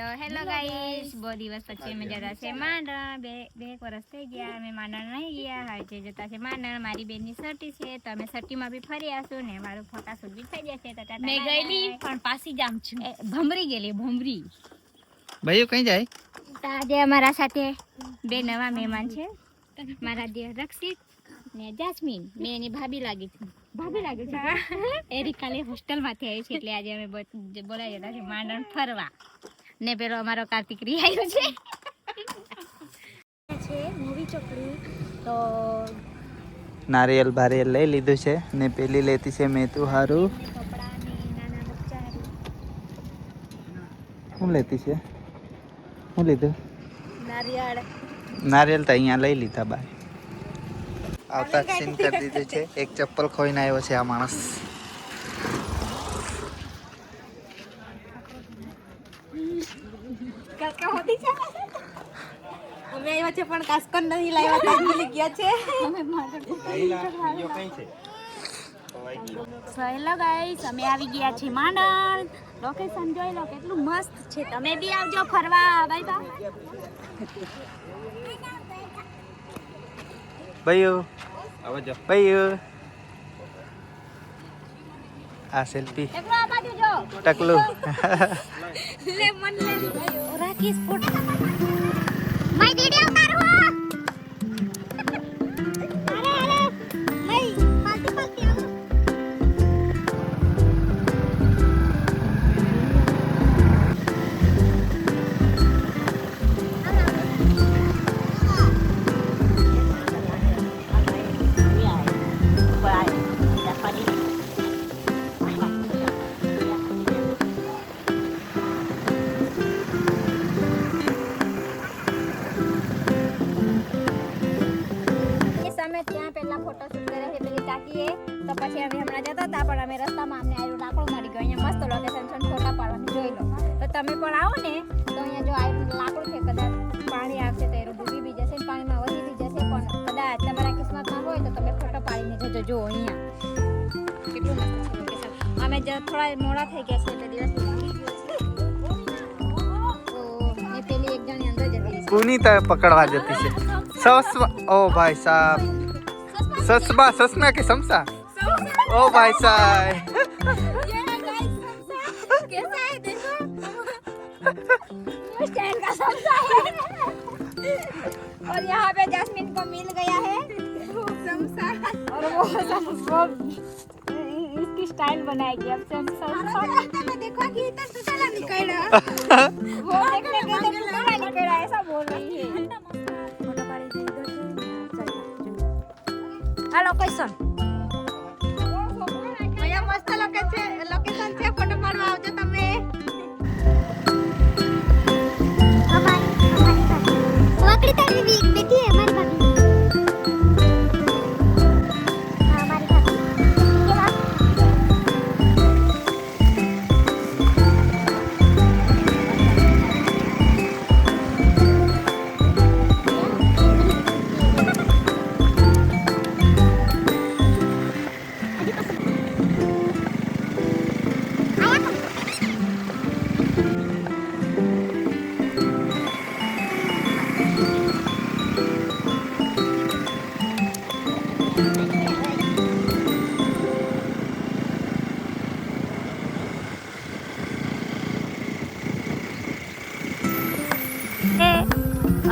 તો hello guys બહુ દિવસ પછી અમે જતા છે માંડણ બે બે એક વરસ થઈ ગયા અમે માંડણ નહીં ગયા. હજે જતા છે માંડણ મારી બેનની સર્ટી છે તો અમે સર્ટીમાં બી ફરી આવશું ને મારું ફોટા શૂટ બી થઈ જશે. તો મેં ગયેલી પણ પાસી જામ છું. ભમરી ગયેલી ભમરી. ભાઈઓ કઈ જાય? આજે અમારા સાથે બે નવા મહેમાન છે. મારા દેવ રક્ષિત ને જાસ્મીન. મેં એની ભાભી લાગી છું. ભાભી લાગી છું? એ રીકાલે હોસ્ટેલમાંથી આવી છે એટલે આજે અમે બોલાવી જતા છે માંડણ ફરવા. ને પેલો અમારો કાર્તિક રી આવ્યો છે. છે મૂવી ચોકડી તો નારિયેલ ભારિયેલ લઈ લીધું છે ને પેલી લેતી છે મેતુ હારું. કપડા ને નાના બચ્ચા હારું. શું લેતી છે? શું લીધું? નારિયેળ. નારિયેલ તો અહીંયા લઈ લીધા બાય આવતા સીન કરી દીધું છે. એક ચપ્પલ ખોઈને આવ્યો છે આ માણસ. કાકા હોતી છે અમે આવ્યા છે પણ કાસ્કન નથી લાવ્યા તો ભૂલી ગયા છે. સો હેલો ગાઈસ અમે આવી ગયા છીએ માંડળ લોકેશન જોઈ લો કેટલું મસ્ત છે. તમે બી આવજો ફરવા. બાય બાય ભાઈઓ ભાઈઓ આ સેલ્ફી ટકલું. લે મન લે. રાખીશ ફોટો. માય વિડિયો તમે પણ આવો ને તો અહીંયા જો આ લાકડું છે કદાચ પાણી આવશે તો એરો ડૂબી બી જશે પાણીમાં વધી બી જશે પણ કદાચ તમારા કિસ્મતમાં હોય તો તમે ફોટો પાડીને જજો જો અહીંયા કેટલું અમે જ થોડા મોડા થઈ ગયા છે એટલે દિવસ પુનીતા પકડવા જતી છે. સસવા ઓ ભાઈ સાહેબ સસબા સસના કે સમસા ઓ ભાઈ સાહેબ स्टैंड का समसा है और यहाँ पे जैस्मिन को मिल गया है समसा और वो वो इसकी स्टाइल बनाएगी अब समसा देखो कि इतना सुसाला निकला वो देखने के तो सुसाला निकला ऐसा बोल रही है फोटो पाड़ी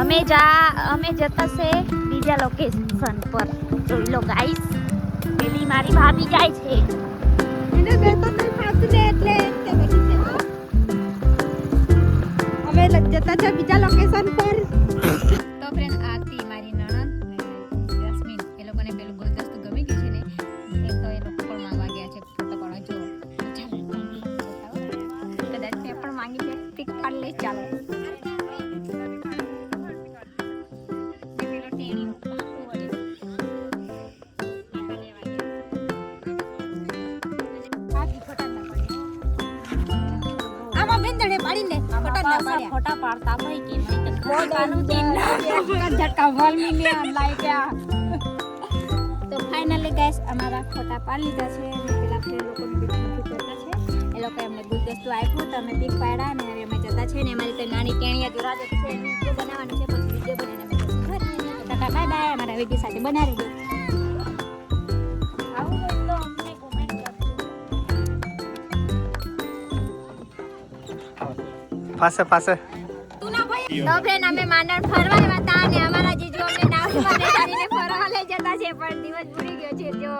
અમે જા અમે જતા છે બીજા લોકેશન પર. જોઈ લો ગાઈસ પેલી મારી ભાભી જાય છે. એને બે તો નહીં ફાવતું એટલે તે બેઠી છે અમે જતા છે બીજા લોકેશન પર. તો ફ્રેન્ડ આરતી મારી નણંદ ને જસ્મીન એ લોકોને પેલું ગુલદસ્તું ગમી ગયું છે ને એ તો એ લોકો પણ માંગવા ગયા છે. ફોટો પાડવા જો કદાચ મેં પણ માંગી લે પિક પાડી લે ચાલો. ફોટા પાડતા હોય કે ફાઇનલી ગાઈસ અમારા ફોટા પાડી લીધા છે અને પેલા ફ્રેન્ડ છે. એ લોકો એમને ગુલદસ્તો આપ્યો તો અમે પીક પાડ્યા અને અમે જતા છે ને અમારી નાની ટેણીયા બનાવવાની છે સાથે બનાવી દો. ફાસે ફાસે. તો ફ્રેન્ડ અમે માંડણ ફરવા આવ્યા હતા અને અમારા જીજુ અમને નાવડીમાં બેસાડીને ફરવા લઈ જતા છે પણ દિવસ પૂરી ગયો છે જો.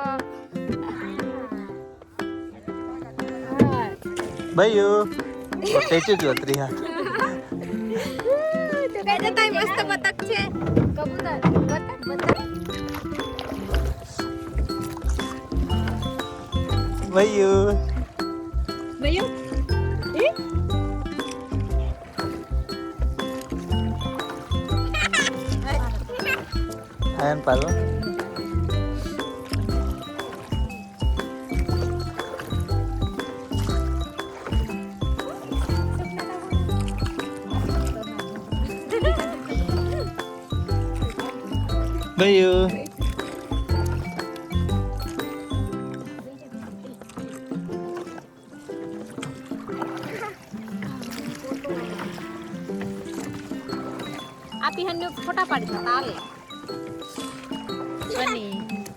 ભાઈઓ સ્ટેચ્યુ જ હા તો કઈ જતા મસ્ત બતક છે. કબૂતર બતક બતક. ભાઈઓ ભયું આયન પાલો ભાઈઓ આપી હંડો ફોટા પાડી દેતા આવે બની